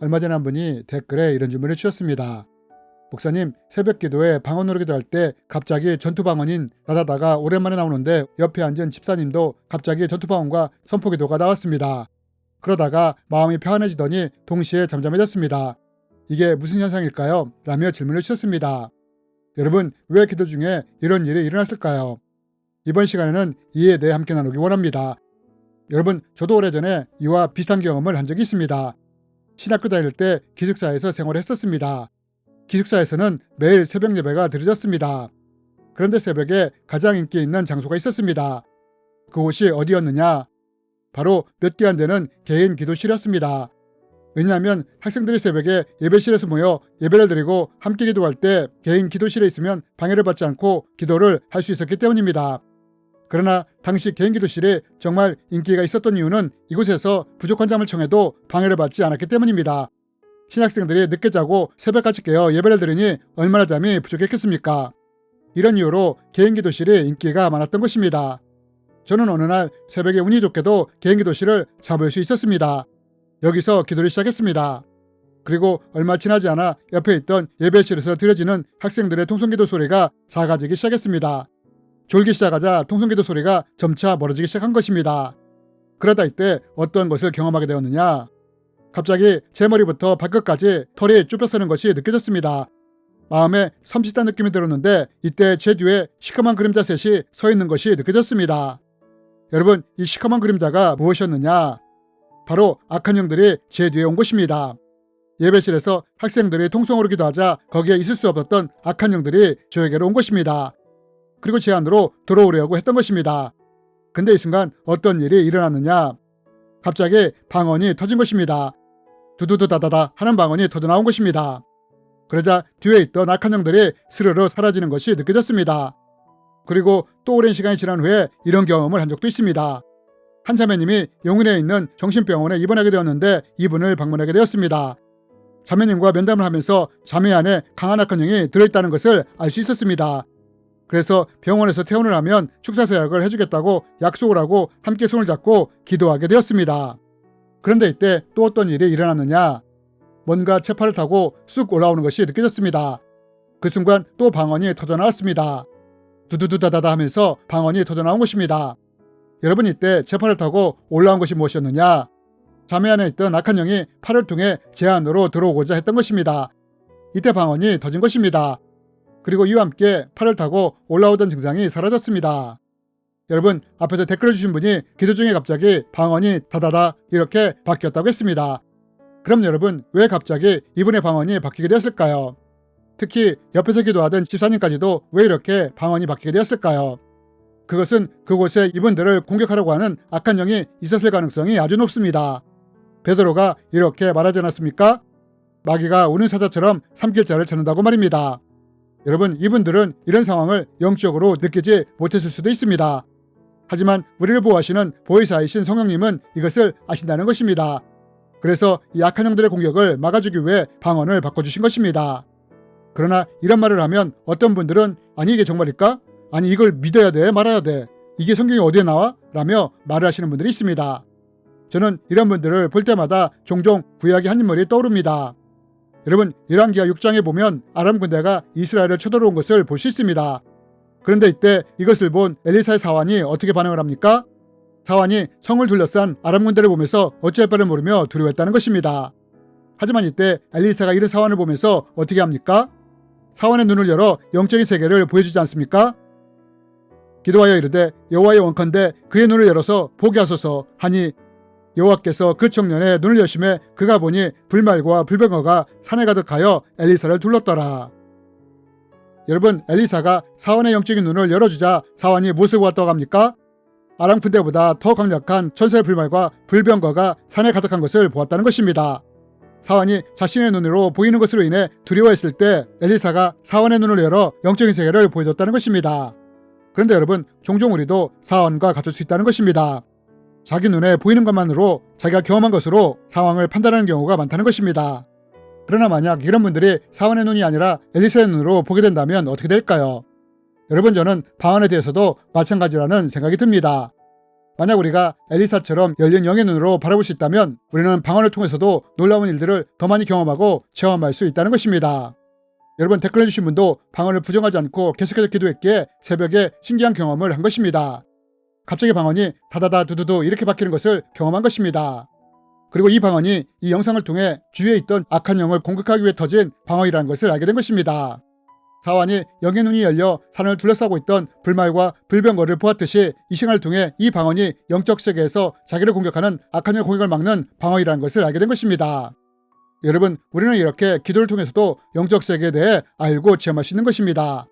얼마 전에 한 분이 댓글에 이런 질문을 주셨습니다. 목사님, 새벽 기도에 방언으로 기도할 때 갑자기 전투 방언인 나다다가 오랜만에 나오는데 옆에 앉은 집사님도 갑자기 전투 방언과 선포 기도가 나왔습니다. 그러다가 마음이 평안해지더니 동시에 잠잠해졌습니다. 이게 무슨 현상일까요? 라며 질문을 주셨습니다. 여러분, 왜 기도 중에 이런 일이 일어났을까요? 이번 시간에는 이에 대해 함께 나누기 원합니다. 여러분, 저도 오래전에 이와 비슷한 경험을 한 적이 있습니다. 신학교 다닐 때 기숙사에서 생활했었습니다. 기숙사에서는 매일 새벽 예배가 드려졌습니다. 그런데 새벽에 가장 인기 있는 장소가 있었습니다. 그곳이 어디였느냐? 바로 몇 개 안 되는 개인 기도실이었습니다. 왜냐하면 학생들이 새벽에 예배실에서 모여 예배를 드리고 함께 기도할 때 개인 기도실에 있으면 방해를 받지 않고 기도를 할 수 있었기 때문입니다. 그러나 당시 개인 기도실이 정말 인기가 있었던 이유는 이곳에서 부족한 잠을 청해도 방해를 받지 않았기 때문입니다. 신학생들이 늦게 자고 새벽까지 깨어 예배를 드리니 얼마나 잠이 부족했겠습니까? 이런 이유로 개인 기도실이 인기가 많았던 것입니다. 저는 어느 날 새벽에 운이 좋게도 개인 기도실을 잡을 수 있었습니다. 여기서 기도를 시작했습니다. 그리고 얼마 지나지 않아 옆에 있던 예배실에서 들려지는 학생들의 통성기도 소리가 작아지기 시작했습니다. 졸기 시작하자 통성기도 소리가 점차 멀어지기 시작한 것입니다. 그러다 이때 어떤 것을 경험하게 되었느냐? 갑자기 제 머리부터 발끝까지 털이 쭈뼛서는 것이 느껴졌습니다. 마음에 섬찟한 느낌이 들었는데 이때 제 뒤에 시커먼 그림자 셋이 서 있는 것이 느껴졌습니다. 여러분, 이 시커먼 그림자가 무엇이었느냐? 바로 악한 영들이 제 뒤에 온 것입니다. 예배실에서 학생들이 통성으로 기도하자 거기에 있을 수 없었던 악한 영들이 저에게로 온 것입니다. 그리고 제 안으로 들어오려고 했던 것입니다. 근데 이 순간 어떤 일이 일어났느냐? 갑자기 방언이 터진 것입니다. 두두두다다다 하는 방언이 터져 나온 것입니다. 그러자 뒤에 있던 악한 영들이 스르르 사라지는 것이 느껴졌습니다. 그리고 또 오랜 시간이 지난 후에 이런 경험을 한 적도 있습니다. 한 자매님이 영은에 있는 정신병원에 입원하게 되었는데 이분을 방문하게 되었습니다. 자매님과 면담을 하면서 자매 안에 강한 악한 영이 들어있다는 것을 알 수 있었습니다. 그래서 병원에서 퇴원을 하면 축사서약을 해주겠다고 약속을 하고 함께 손을 잡고 기도하게 되었습니다. 그런데 이때 또 어떤 일이 일어났느냐? 뭔가 채파를 타고 쑥 올라오는 것이 느껴졌습니다. 그 순간 또 방언이 터져 나왔습니다. 두두두다다다 하면서 방언이 터져 나온 것입니다. 여러분 이때 채파를 타고 올라온 것이 무엇이었느냐? 자매 안에 있던 악한 영이 팔을 통해 제 안으로 들어오고자 했던 것입니다. 이때 방언이 터진 것입니다. 그리고 이와 함께 팔을 타고 올라오던 증상이 사라졌습니다. 여러분 앞에서 댓글을 주신 분이 기도 중에 갑자기 방언이 다다다 이렇게 바뀌었다고 했습니다. 그럼 여러분 왜 갑자기 이분의 방언이 바뀌게 되었을까요? 특히 옆에서 기도하던 집사님까지도 왜 이렇게 방언이 바뀌게 되었을까요? 그것은 그곳에 이분들을 공격하려고 하는 악한 영이 있었을 가능성이 아주 높습니다. 베드로가 이렇게 말하지 않았습니까? 마귀가 우는 사자처럼 삼킬 자를 찾는다고 말입니다. 여러분 이분들은 이런 상황을 영적으로 느끼지 못했을 수도 있습니다. 하지만 우리를 보호하시는 보혜사이신 성령님은 이것을 아신다는 것입니다. 그래서 이 악한 영들의 공격을 막아주기 위해 방언을 바꿔주신 것입니다. 그러나 이런 말을 하면 어떤 분들은 아니 이게 정말일까? 아니 이걸 믿어야 돼 말아야 돼 이게 성경이 어디에 나와? 라며 말을 하시는 분들이 있습니다. 저는 이런 분들을 볼 때마다 종종 구약의 한 인물이 떠오릅니다. 여러분 열왕기하 6장에 보면 아람 군대가 이스라엘을 쳐들어온 것을 볼 수 있습니다. 그런데 이때 이것을 본 엘리사의 사환이 어떻게 반응을 합니까? 사환이 성을 둘러싼 아람 군대를 보면서 어찌할 바를 모르며 두려워했다는 것입니다. 하지만 이때 엘리사가 이런 사환을 보면서 어떻게 합니까? 사환의 눈을 열어 영적인 세계를 보여주지 않습니까? 기도하여 이르되 여호와의 원컨대 그의 눈을 열어서 보게 하소서 하니 여호와께서 그 청년의 눈을 여심해 그가 보니 불말과 불병어가 산에 가득하여 엘리사를 둘렀더라. 여러분 엘리사가 사원의 영적인 눈을 열어주자 사원이 무엇을 보았다고 합니까? 아람 군대보다 더 강력한 천사의 불말과 불병거가 산에 가득한 것을 보았다는 것입니다. 사원이 자신의 눈으로 보이는 것으로 인해 두려워했을 때 엘리사가 사원의 눈을 열어 영적인 세계를 보여줬다는 것입니다. 그런데 여러분 종종 우리도 사원과 같을 수 있다는 것입니다. 자기 눈에 보이는 것만으로 자기가 경험한 것으로 상황을 판단하는 경우가 많다는 것입니다. 그러나 만약 이런 분들이 사원의 눈이 아니라 엘리사의 눈으로 보게 된다면 어떻게 될까요? 여러분 저는 방언에 대해서도 마찬가지라는 생각이 듭니다. 만약 우리가 엘리사처럼 열린 영의 눈으로 바라볼 수 있다면 우리는 방언을 통해서도 놀라운 일들을 더 많이 경험하고 체험할 수 있다는 것입니다. 여러분 댓글 해주신 분도 방언을 부정하지 않고 계속해서 기도했기에 새벽에 신기한 경험을 한 것입니다. 갑자기 방언이 다다다 두두두 이렇게 바뀌는 것을 경험한 것입니다. 그리고 이 방언이 이 영상을 통해 주위에 있던 악한 영을 공격하기 위해 터진 방언이라는 것을 알게 된 것입니다. 사환이 영의 눈이 열려 산을 둘러싸고 있던 불말과 불병거를 보았듯이 이 시간을 통해 이 방언이 영적 세계에서 자기를 공격하는 악한 영 공격을 막는 방언이라는 것을 알게 된 것입니다. 여러분, 우리는 이렇게 기도를 통해서도 영적 세계에 대해 알고 체험할 수 있는 것입니다.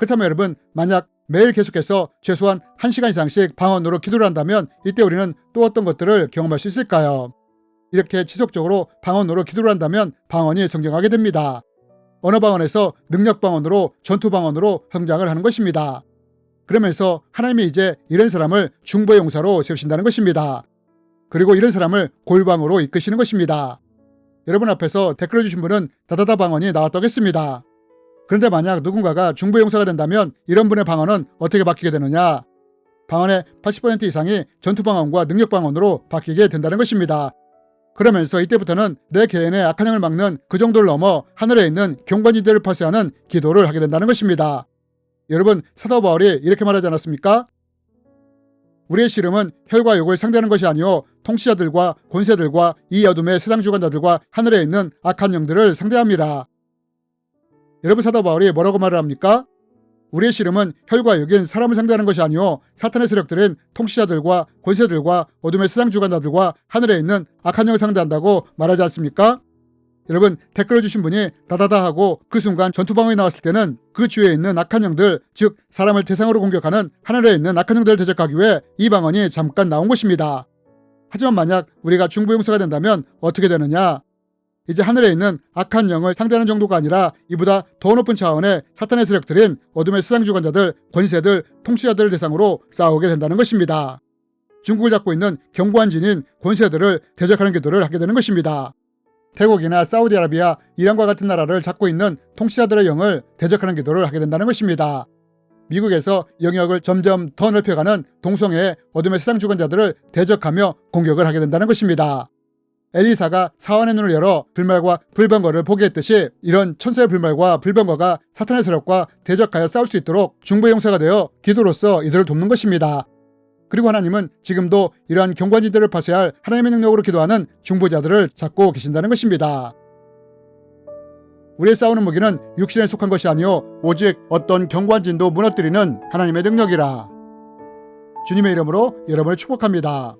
그렇다면 여러분, 만약 매일 계속해서 최소한 1시간 이상씩 방언으로 기도를 한다면 이때 우리는 또 어떤 것들을 경험할 수 있을까요? 이렇게 지속적으로 방언으로 기도를 한다면 방언이 성장하게 됩니다. 언어 방언에서 능력 방언으로 전투 방언으로 성장을 하는 것입니다. 그러면서 하나님이 이제 이런 사람을 중보의 용사로 세우신다는 것입니다. 그리고 이런 사람을 골방으로 이끄시는 것입니다. 여러분 앞에서 댓글 주신 분은 다다다 방언이 나왔다고 했습니다. 그런데 만약 누군가가 중보의 용사가 된다면 이런 분의 방언은 어떻게 바뀌게 되느냐? 방언의 80% 이상이 전투 방언과 능력 방언으로 바뀌게 된다는 것입니다. 그러면서 이때부터는 내 개인의 악한 영을 막는 그 정도를 넘어 하늘에 있는 경관지대를 파쇄하는 기도를 하게 된다는 것입니다. 여러분 사도 바울이 이렇게 말하지 않았습니까? 우리의 씨름은 혈과 육을 상대하는 것이 아니요 통치자들과 권세들과 이 어둠의 세상 주관자들과 하늘에 있는 악한 영들을 상대합니다. 여러분 사도 바울이 뭐라고 말을 합니까? 우리의 씨름은 혈과 육인 사람을 상대하는 것이 아니요 사탄의 세력들인 통치자들과 권세들과 어둠의 세상 주관자들과 하늘에 있는 악한 영을 상대한다고 말하지 않습니까? 여러분 댓글을 주신 분이 다다다 하고 그 순간 전투방어이 나왔을 때는 그 주위에 있는 악한 영들 즉 사람을 대상으로 공격하는 하늘에 있는 악한 영들을 대적하기 위해 이 방언이 잠깐 나온 것입니다. 하지만 만약 우리가 중부용사가 된다면 어떻게 되느냐? 이제 하늘에 있는 악한 영을 상대하는 정도가 아니라 이보다 더 높은 차원의 사탄의 세력들인 어둠의 세상 주관자들, 권세들, 통치자들을 대상으로 싸우게 된다는 것입니다. 중국을 잡고 있는 견고한 진인 권세들을 대적하는 기도를 하게 되는 것입니다. 태국이나 사우디아라비아, 이란과 같은 나라를 잡고 있는 통치자들의 영을 대적하는 기도를 하게 된다는 것입니다. 미국에서 영역을 점점 더 넓혀가는 동성애의 어둠의 세상 주관자들을 대적하며 공격을 하게 된다는 것입니다. 엘리사가 사원의 눈을 열어 불말과 불병거를 보게 했듯이 이런 천사의 불말과 불병거가 사탄의 세력과 대적하여 싸울 수 있도록 중보의 용사가 되어 기도로서 이들을 돕는 것입니다. 그리고 하나님은 지금도 이러한 경관지들을 파쇄할 하나님의 능력으로 기도하는 중보자들을 찾고 계신다는 것입니다. 우리의 싸우는 무기는 육신에 속한 것이 아니요 오직 어떤 경관진도 무너뜨리는 하나님의 능력이라. 주님의 이름으로 여러분을 축복합니다.